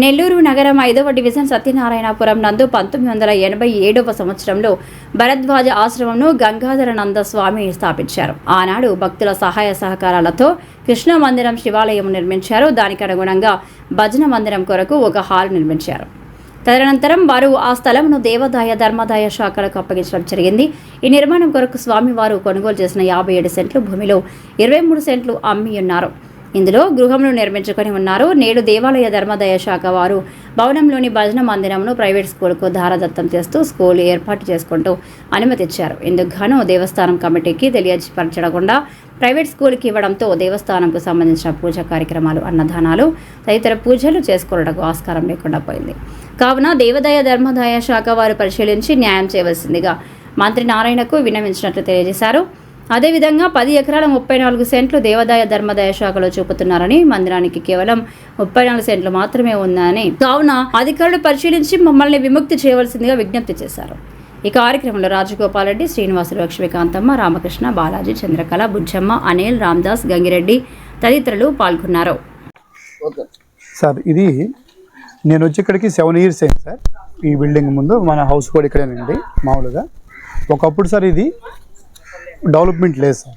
నెల్లూరు నగరం ఐదవ డివిజన్ సత్యనారాయణపురం నందు పంతొమ్మిది వందల ఎనభై ఏడవ సంవత్సరంలో భరద్వాజ ఆశ్రమంను గంగాధర నంద స్వామి స్థాపించారు. ఆనాడు భక్తుల సహాయ సహకారాలతో కృష్ణ మందిరం శివాలయం నిర్మించారు. దానికి అనుగుణంగా భజన మందిరం కొరకు ఒక హాల్ నిర్మించారు. తదనంతరం వారు ఆ స్థలంను దేవాదాయ ధర్మాదాయ శాఖలకు అప్పగించడం జరిగింది. ఈ నిర్మాణం కొరకు స్వామివారు కొనుగోలు చేసిన యాభై ఏడు సెంట్లు భూమిలో ఇరవై మూడు సెంట్లు అమ్మి ఉన్నారు. ఇందులో గృహంను నిర్మించుకొని ఉన్నారు. నేడు దేవాలయ ధర్మాదాయ శాఖ వారు భవనంలోని భజన మందిరంను ప్రైవేట్ స్కూల్కు ధారదత్తం చేస్తూ స్కూల్ ఏర్పాటు చేసుకుంటూ అనుమతిచ్చారు ఇందుకు గాను దేవస్థానం కమిటీకి తెలియపరచకుండా ప్రైవేట్ స్కూల్కి ఇవ్వడంతో దేవస్థానంకు సంబంధించిన పూజ కార్యక్రమాలు అన్నదానాలు తదితర పూజలు చేసుకోవడానికి ఆస్కారం లేకుండా పోయింది. కావున దేవదయ ధర్మదాయ శాఖ వారు పరిశీలించి న్యాయం చేయవలసిందిగా మంత్రి నారాయణకు విన్నవించినట్లు తెలియజేశారు. అదేవిధంగా పది ఎకరాల ముప్పై నాలుగు సెంట్లు దేవాదాయ ధర్మాదాయ శాఖలో చూపుతున్నారని మందిరానికి కేవలం ముప్పై నాలుగు సెంట్లు మాత్రమే ఉందని కావున అధికారులు పరిశీలించి మమ్మల్ని విముక్తి చేయవలసిందిగా విజ్ఞప్తి చేశారు. ఈ కార్యక్రమంలో రాజగోపాల్ రెడ్డి శ్రీనివాసులు లక్ష్మీకాంతమ్మ రామకృష్ణ బాలాజీ చంద్రకళ బుజ్జమ్మ అనిల్ రామ్దాస్ గంగిరెడ్డి తదితరులు పాల్గొన్నారు. సార్ ఇది నేను వచ్చి ఇక్కడికి సెవెన్ ఇయర్స్ అయింది సార్. ఈ బిల్డింగ్ ముందు మన హౌస్ కూడా ఇక్కడేనండి మామూలుగా. ఒకప్పుడు సార్ ఇది డెవలప్మెంట్ లేదు సార్.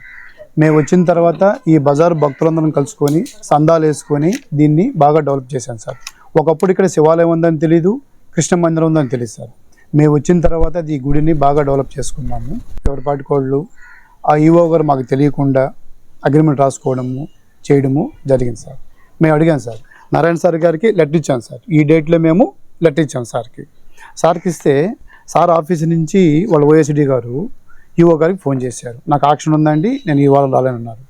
మేము వచ్చిన తర్వాత ఈ బజార్ భక్తులందరం కలుసుకొని సందాలు వేసుకొని దీన్ని బాగా డెవలప్ చేశాం సార్. ఒకప్పుడు ఇక్కడ శివాలయం ఉందని తెలీదు కృష్ణ మందిరం ఉందని తెలియదు సార్. మేము వచ్చిన తర్వాత ఈ గుడిని బాగా డెవలప్ చేసుకున్నాము. ఎవరి పాటికోళ్ళు ఆ ఈవో గారు మాకు తెలియకుండా అగ్రిమెంట్ రాసుకోవడము చేయడము జరిగింది సార్. మేము అడిగాం సార్ నారాయణ సార్ గారికి లెటర్ ఇచ్చాం సార్. ఈ డేట్లో మేము లెటర్ ఇచ్చాం సార్కి. సార్కి ఇస్తే సార్ ఆఫీస్ నుంచి వాళ్ళ ఓఎస్డి గారు ఈఓ గారికి ఫోన్ చేశారు. నాకు ఆక్షన్ ఉందండి నేను ఈ వారం రాలేనన్నారు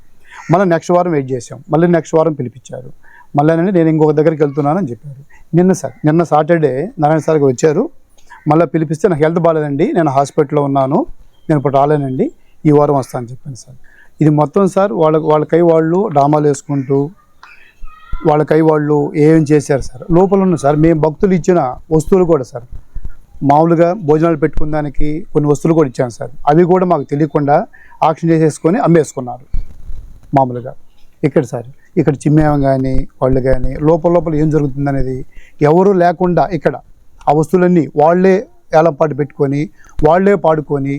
మళ్ళీ నెక్స్ట్ వారం వెయిట్ చేశాం. మళ్ళీ నెక్స్ట్ వారం పిలిపించారు. మళ్ళీ నేను ఇంకొక దగ్గరికి వెళ్తున్నానని చెప్పారు. నిన్న సార్ నిన్న సాటర్డే నారాయణ సార్కి వచ్చారు. మళ్ళీ పిలిపిస్తే నాకు హెల్త్ బాగాలేదండి నేను హాస్పిటల్లో ఉన్నాను నేను ఇప్పుడు రాలేనండి ఈ వారం వస్తానని చెప్పాను సార్. ఇది మొత్తం సార్ వాళ్ళ వాళ్ళకై వాళ్ళు డ్రామాలు వేసుకుంటూ వాళ్ళకై వాళ్ళు ఏం చేశారు సార్? లోపల ఉన్న సార్ మేము భక్తులు ఇచ్చిన వస్తువులు కూడా సార్ మామూలుగా భోజనాలు పెట్టుకున్నానికి కొన్ని వస్తువులు కూడా ఇచ్చాను సార్. అవి కూడా మాకు తెలియకుండా ఆక్షన్ చేసేసుకొని అమ్మేసుకున్నారు. మామూలుగా. ఇక్కడ సార్ ఇక్కడ చిమ్మేవం కానీ వాళ్ళు కానీ లోపల లోపల ఏం జరుగుతుందనేది ఎవరు లేకుండా ఇక్కడ ఆ వస్తువులన్నీ వాళ్ళే ఏలంపాటు పెట్టుకొని వాళ్ళే పాడుకొని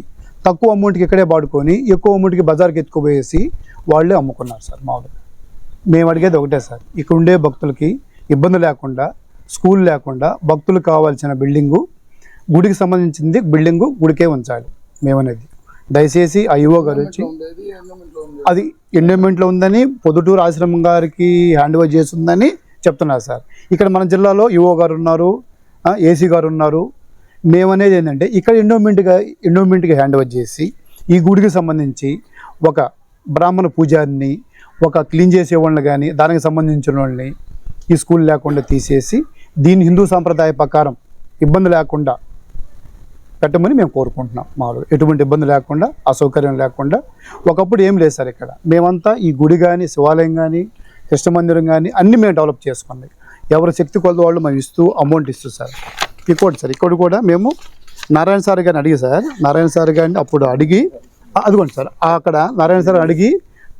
తక్కువ అమౌంట్కి ఇక్కడే పాడుకొని ఎక్కువ అమౌంట్కి బజార్కి ఎత్తుకుపోయేసి వాళ్ళే అమ్ముకున్నారు సార్ మామూలుగా. మేము అడిగేది ఒకటే సార్ ఇక్కడ ఉండే భక్తులకి ఇబ్బంది లేకుండా స్కూల్ లేకుండా భక్తులు కావాల్సిన బిల్డింగు గుడికి సంబంధించింది బిల్డింగు గుడికే ఉంచాలి మేమనేది. దయచేసి ఆ యువ గారు వచ్చి అది ఎండోమెంట్లో ఉందని పొద్దుటూరు ఆశ్రమం గారికి హ్యాండ్ ఓవర్ చేస్తుందని చెప్తున్నారు సార్. ఇక్కడ మన జిల్లాలో యువ గారు ఉన్నారు ఏసీ గారు ఉన్నారు. మేమనేది ఏంటంటే ఇక్కడ ఎండోమెంట్గా ఎండోమెంట్కి హ్యాండ్ ఓవర్ చేసి ఈ గుడికి సంబంధించి ఒక బ్రాహ్మణ పూజారిని ఒక క్లీన్ చేసే వాళ్ళని కానీ దానికి సంబంధించిన వాళ్ళని ఈ స్కూల్ లేకుండా తీసేసి దీని హిందూ సాంప్రదాయ ప్రకారం ఇబ్బంది లేకుండా పెట్టమని మేము కోరుకుంటున్నాం. మామూలుగా ఎటువంటి ఇబ్బంది లేకుండా అసౌకర్యం లేకుండా. ఒకప్పుడు ఏం లేదు సార్ ఇక్కడ. మేమంతా ఈ గుడి కానీ శివాలయం కానీ కృష్ణ మందిరం కానీ అన్నీ మేము డెవలప్ చేసుకున్నాం. ఎవరి శక్తి కొలత వాళ్ళు మేము ఇస్తూ అమౌంట్ ఇస్తూ సార్. ఇంకోటి సార్ ఇక్కడ కూడా మేము నారాయణ సార్ గారిని అడిగి సార్ నారాయణ సార్ గారిని అప్పుడు అడిగి అదిగోండి సార్ అక్కడ నారాయణ సార్ అడిగి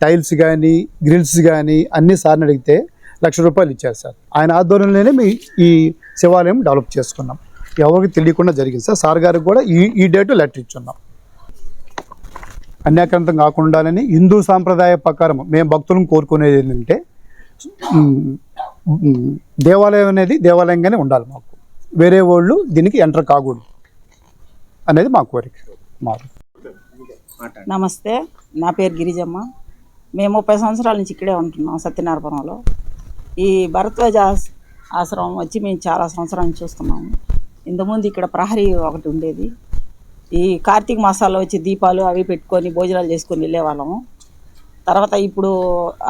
టైల్స్ కానీ గ్రిల్స్ కానీ అన్ని సార్ని అడిగితే లక్ష రూపాయలు ఇచ్చారు సార్. ఆయన ఆధ్వర్యంలోనే మీ ఈ శివాలయం డెవలప్ చేసుకున్నాం. ఎవరికి తెలియకుండా జరిగింది. సార్ సార్ గారికి కూడా ఈ ఈ డేట్ లెటర్ ఇచ్చున్నాం. అన్యాక్రాంతం కాకుండాలని హిందూ సాంప్రదాయ ప్రకారం మేము భక్తులను కోరుకునేది ఏంటంటే దేవాలయం అనేది దేవాలయంగానే ఉండాలి మాకు. వేరే వాళ్ళు దీనికి ఎంటర్ కాకూడదు అనేది మా కోరిక. మాకు నమస్తే నా పేరు గిరిజమ్మ. మేము ముప్పై సంవత్సరాల నుంచి ఇక్కడే ఉంటున్నాం సత్యనారాయణపురంలో. ఈ భరద్వాజ ఆశ్రమం వచ్చి మేము చాలా సంవత్సరాలు చూస్తున్నాము. ఇంతకుముందు ఇక్కడ ప్రహరీ ఒకటి ఉండేది. ఈ కార్తీక మాసాల్లో వచ్చి దీపాలు అవి పెట్టుకొని భోజనాలు చేసుకొని వెళ్ళేవాళ్ళము. తర్వాత ఇప్పుడు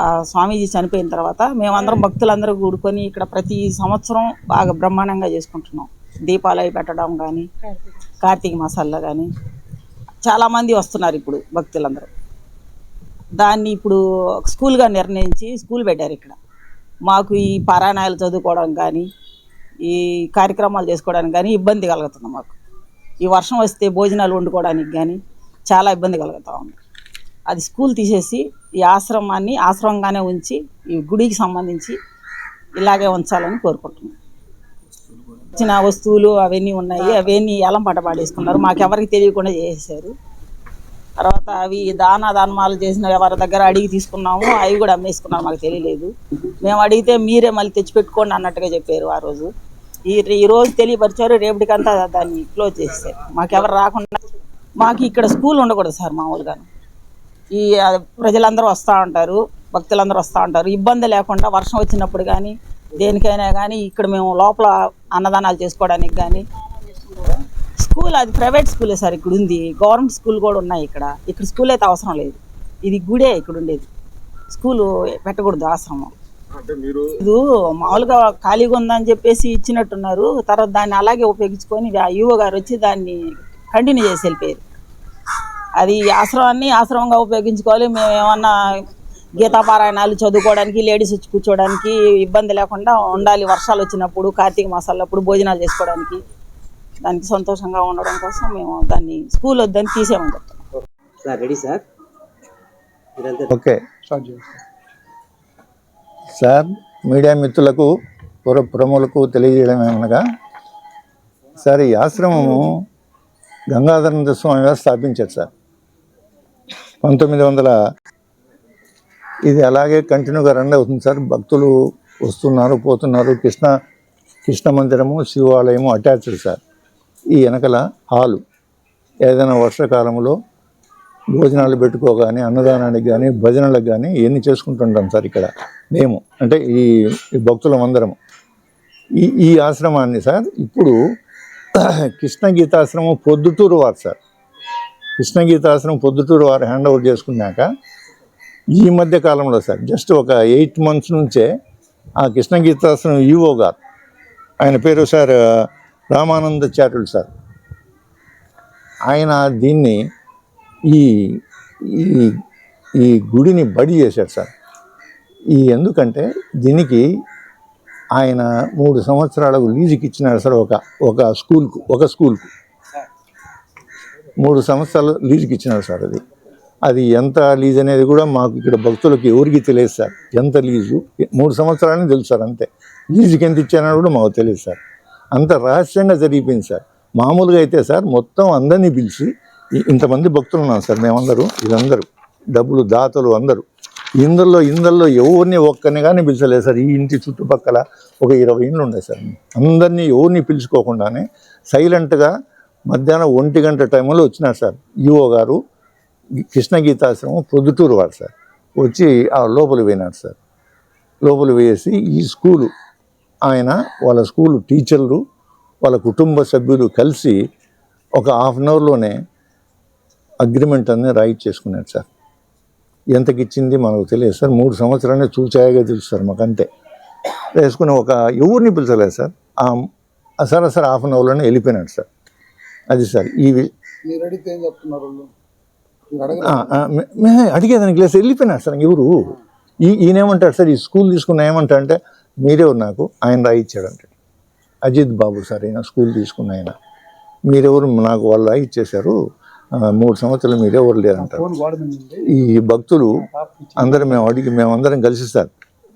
ఆ స్వామీజీ చనిపోయిన తర్వాత మేమందరం భక్తులందరూ కూడుకొని ఇక్కడ ప్రతి సంవత్సరం బాగా బ్రహ్మాండంగా చేసుకుంటున్నాం. దీపాలు అవి పెట్టడం కానీ కార్తీక మాసాల్లో కానీ చాలామంది వస్తున్నారు ఇప్పుడు భక్తులందరూ. దాన్ని ఇప్పుడు స్కూల్గా నిర్ణయించి స్కూల్ పెట్టారు ఇక్కడ. మాకు ఈ పారాయణాలు చదువుకోవడం కానీ ఈ కార్యక్రమాలు చేసుకోవడానికి కానీ ఇబ్బంది కలుగుతుంది మాకు. ఈ వర్షం వస్తే భోజనాలు వండుకోవడానికి కానీ చాలా ఇబ్బంది కలుగుతూ ఉంది. అది స్కూల్ తీసేసి ఈ ఆశ్రమాన్ని ఆశ్రమంగానే ఉంచి ఈ గుడికి సంబంధించి ఇలాగే ఉంచాలని కోరుకుంటున్నాం. ఇచ్చిన వస్తువులు అవన్నీ ఉన్నాయి అవన్నీ ఎలం పట్ట పాడేసుకున్నారు మాకెవరికి తెలియకుండా చేసేసారు తర్వాత అవి దాన దానమాలు చేసిన ఎవరి దగ్గర అడిగి తీసుకున్నాము అవి కూడా అమ్మేసుకున్నారు మాకు తెలియలేదు. మేము అడిగితే మీరే మళ్ళీ తెచ్చిపెట్టుకోండి అన్నట్టుగా చెప్పారు ఆ రోజు. ఈ ఈ రోజు తెలియపరిచారు రేపటికంతా దాన్ని క్లోజ్ చేస్తారు మాకెవరు రాకుండా మాకు ఇక్కడ స్కూల్ ఉండకూడదు సార్ మామూలుగా. ఈ ప్రజలందరూ వస్తూ ఉంటారు భక్తులందరూ వస్తూ ఉంటారు. ఇబ్బంది లేకుండా వర్షం వచ్చినప్పుడు కానీ దేనికైనా కానీ ఇక్కడ మేము లోపల అన్నదానాలు చేసుకోవడానికి కానీ స్కూల్ అది ప్రైవేట్ స్కూలే సార్ ఇక్కడ ఉంది గవర్నమెంట్ స్కూల్ కూడా ఉన్నాయి ఇక్కడ. ఇక్కడ స్కూల్ అయితే అవసరం లేదు. ఇది గుడే ఇక్కడ ఉండేది. స్కూలు పెట్టకూడదు ఆశ్రమం. ఇది మామూలుగా ఖాళీగా ఉందని చెప్పేసి ఇచ్చినట్టున్నారు. తర్వాత దాన్ని అలాగే ఉపయోగించుకొని ఆ యువ గారు వచ్చి దాన్ని కంటిన్యూ చేసి వెళ్ళిపోయారు. అది ఆశ్రమాన్ని ఆశ్రమంగా ఉపయోగించుకోవాలి. మేము ఏమన్నా గీతాపారాయణాలు చదువుకోవడానికి లేడీస్ వచ్చి కూర్చోవడానికి ఇబ్బంది లేకుండా ఉండాలి. వర్షాలు వచ్చినప్పుడు కార్తీక మాసాలప్పుడు భోజనాలు చేసుకోవడానికి. దానికి సంతోషంగా ఉండడం కోసం మేము దాన్ని స్కూల్ వద్దని తీసేమని చెప్తాం సార్ రెడీ సార్? మీరంతా ఓకే. సార్. మీడియా మిత్రులకు పుర ప్రములకు తెలియజేయడం ఏమనగా సార్ ఈ ఆశ్రమము గంగాధర స్వామి వారు స్థాపించారు సార్. పంతొమ్మిది వందల ఇది అలాగే కంటిన్యూగా రన్ అవుతుంది సార్. భక్తులు వస్తున్నారు పోతున్నారు. కృష్ణ కృష్ణ మందిరము శివాలయము అటాచ్డ్ సార్. ఈ వెనకల హాలు. ఏదైనా వర్షాకాలంలో భోజనాలు పెట్టుకోగానే అన్నదానానికి కానీ భజనలకు కానీ ఇవన్నీ చేసుకుంటుంటాం సార్ ఇక్కడ? మేము. అంటే ఈ భక్తులం అందరము ఈ ఈ ఆశ్రమాన్ని సార్ ఇప్పుడు కృష్ణ గీతాశ్రమం పొద్దుటూరు వారు సార్. కృష్ణ గీతాశ్రమం పొద్దుటూరు వారు హ్యాండ్ ఓవర్ చేసుకున్నాక ఈ మధ్య కాలంలో సార్ జస్ట్ ఒక ఎయిట్ మంత్స్ నుంచే ఆ కృష్ణ గీతాశ్రమం ఈవో గారు ఆయన పేరు సార్ రామానంద చాటులు సార్. ఆయన దీన్ని ఈ ఈ ఈ గుడిని బడి చేశాడు సార్. ఈ ఎందుకంటే దీనికి ఆయన మూడు సంవత్సరాలకు లీజుకి ఇచ్చినాడు సార్ ఒక ఒక స్కూల్కు ఒక స్కూల్కు. మూడు సంవత్సరాలు లీజుకి ఇచ్చినాడు సార్ అది. అది ఎంత లీజ్ అనేది కూడా మాకు ఇక్కడ భక్తులకు ఎవరికి తెలియదు సార్. ఎంత లీజు? మూడు సంవత్సరాలని తెలుసు సార్ అంతే. లీజుకి ఎంత ఇచ్చానో కూడా మాకు తెలియదు సార్. అంత రహస్యంగా జరిగిపోయింది సార్. మామూలుగా అయితే సార్ మొత్తం అందరినీ పిలిచి ఇంతమంది భక్తులు ఉన్నాం సార్ మేమందరూ వీళ్ళందరూ డబ్బులు దాతలు అందరూ. ఇందల్లో ఇందల్లో ఎవరిని ఒక్కరిని కానీ పిలిచలేదు సార్. ఈ ఇంటి చుట్టుపక్కల ఒక ఇరవై ఇండ్లు ఉన్నాయి సార్. అందరినీ ఎవరిని పిలుచుకోకుండానే సైలెంట్గా మధ్యాహ్నం ఒంటి గంట టైంలో వచ్చినారు సార్. ఈఓ గారు కృష్ణ గీతాశ్రమం పొద్దుటూరు వాడు సార్. వచ్చి ఆ లోపల పోయినారు సార్. లోపల వేసి ఈ స్కూలు ఆయన వాళ్ళ స్కూలు టీచర్లు వాళ్ళ కుటుంబ సభ్యులు కలిసి ఒక హాఫ్ అన్ అవర్లోనే అగ్రిమెంట్ అనేది రైట్ చేసుకున్నాడు సార్. ఎంతకి ఇచ్చింది మనకు తెలియదు సార్. మూడు సంవత్సరాలనే చూచాయగా తెలుసు సార్ మాకు అంతే వేసుకుని ఒక ఎవరిని పిలిచలేదు సార్. ఆ సార్ సార్ హాఫ్ అన్ అవర్లోనే వెళ్ళిపోయినాడు సార్. అది సార్ ఈ అడిగేదానికి లేదు సార్. వెళ్ళిపోయినాడు సార్ ఎవరు? ఈ ఈయనేమంటాడు సార్? ఈ స్కూల్ తీసుకున్న ఏమంటా అంటే మీరెవరు నాకు. ఆయన రాయిచ్చాడు అంటే. అజిత్ బాబు సార్ ఈయన స్కూల్ తీసుకున్న ఆయన. మీరెవరు? నాకు వాళ్ళు రాయిచ్చేశారు. మూడు సంవత్సరాలు మీరెవరు లేరంటారు ఈ భక్తులు అందరం మేము అడిగి మేమందరం కలిసి సార్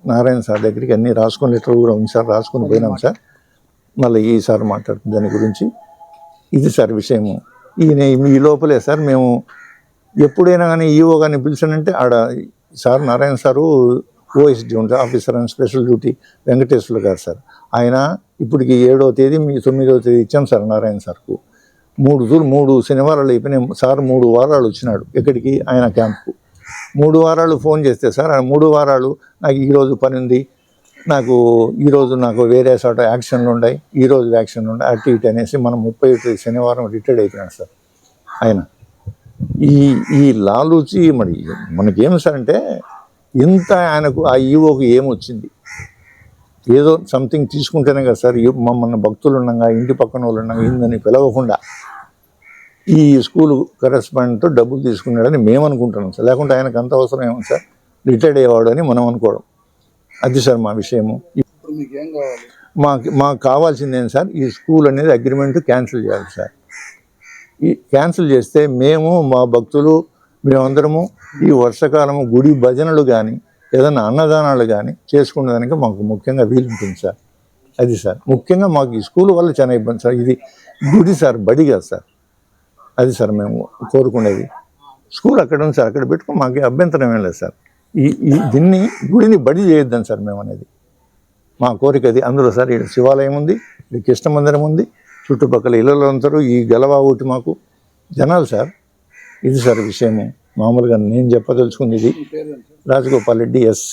నారాయణ సార్ దగ్గరికి అన్ని రాసుకుని లెటర్ కూడా ఉంది సార్ రాసుకుని పోయినాం సార్. మళ్ళీ ఈ సార్ మాట్లాడుతుంది దాని గురించి. ఇది సార్ విషయము. ఈయన ఈ లోపలే సార్ మేము ఎప్పుడైనా కానీ ఈఓ కానీ పిలిచానంటే ఆడ సార్ నారాయణ సారు ఓఎస్డి ఉంటారు officer and special duty Venkateswara గారు సార్. ఆయన ఇప్పటికి ఏడో తేదీ మీ తొమ్మిదో తేదీ ఇచ్చాం సార్ నారాయణ సార్కు. మూడు దూరు మూడు శనివారాలు అయిపోయినాయి. సార్ మూడు వారాలు వచ్చినాడు ఎక్కడికి? ఆయన క్యాంప్కు. మూడు వారాలు ఫోన్ చేస్తే సార్ ఆ మూడు వారాలు నాకు ఈరోజు పని ఉంది నాకు ఈరోజు నాకు వేరే చోట యాక్షన్లు ఉన్నాయి ఈరోజు యాక్షన్లు ఉన్నాయి అటు ఇటు అనేసి మనం ముప్పై ఒకటి శనివారం రిటైర్డ్ అయిపోయినాడు సార్ ఆయన. ఈ ఈ లాలూచి మరి మనకేం సార్ అంటే ఇంత ఆయనకు ఆ ఈవోకి ఏమొచ్చింది? ఏదో సంథింగ్ తీసుకుంటేనే కదా సార్ మమ్మల్ని భక్తులు ఉండగా ఇంటి పక్కన వాళ్ళు ఉండగా ఇందని పిలవకుండా ఈ స్కూల్ కరెస్పాండెంట్ డబ్బులు తీసుకున్నాడని మేము అనుకుంటున్నాం సార్. లేకుంటే ఆయనకు అంత అవసరం ఏమో సార్. రిటైర్డ్ అయ్యేవాడు అని మనం అనుకోవడం. అది సార్ మా విషయము. మీకు ఏం మాకు మాకు కావాల్సింది ఏంటి సార్? ఈ స్కూల్ అనేది అగ్రిమెంట్ క్యాన్సిల్ చేయాలి సార్. ఈ క్యాన్సిల్ చేస్తే మేము మా భక్తులు మేమందరము ఈ వర్షాకాలము గుడి భజనలు కానీ ఏదైనా అన్నదానాలు కానీ చేసుకునేదానికి మాకు ముఖ్యంగా వీలుంటుంది సార్. అది సార్. ముఖ్యంగా మాకు ఈ స్కూల్ వల్ల చాలా ఇబ్బంది సార్. ఇది గుడి సార్ బడి కాదు సార్. అది సార్ మేము కోరుకునేది. స్కూల్ అక్కడ ఉంది సార్. అక్కడ పెట్టుకుని మాకు అభ్యంతరం ఏం లేదు సార్. ఈ ఈ దీన్ని గుడిని బడి చేయొద్దాం సార్ మేము అనేది. మా కోరిక అది. అందులో సార్ ఇక్కడ శివాలయం ఉంది ఇక్కడ కృష్ణ మందిరం ఉంది. చుట్టుపక్కల ఇళ్ళలో ఉంటారు ఈ గలవా ఒకటి మాకు జనాలు సార్. ఇది సార్ విషయము. మామూలుగా నేను చెప్పదలుచుకుంది ఇది రాజగోపాల్ రెడ్డి ఎస్.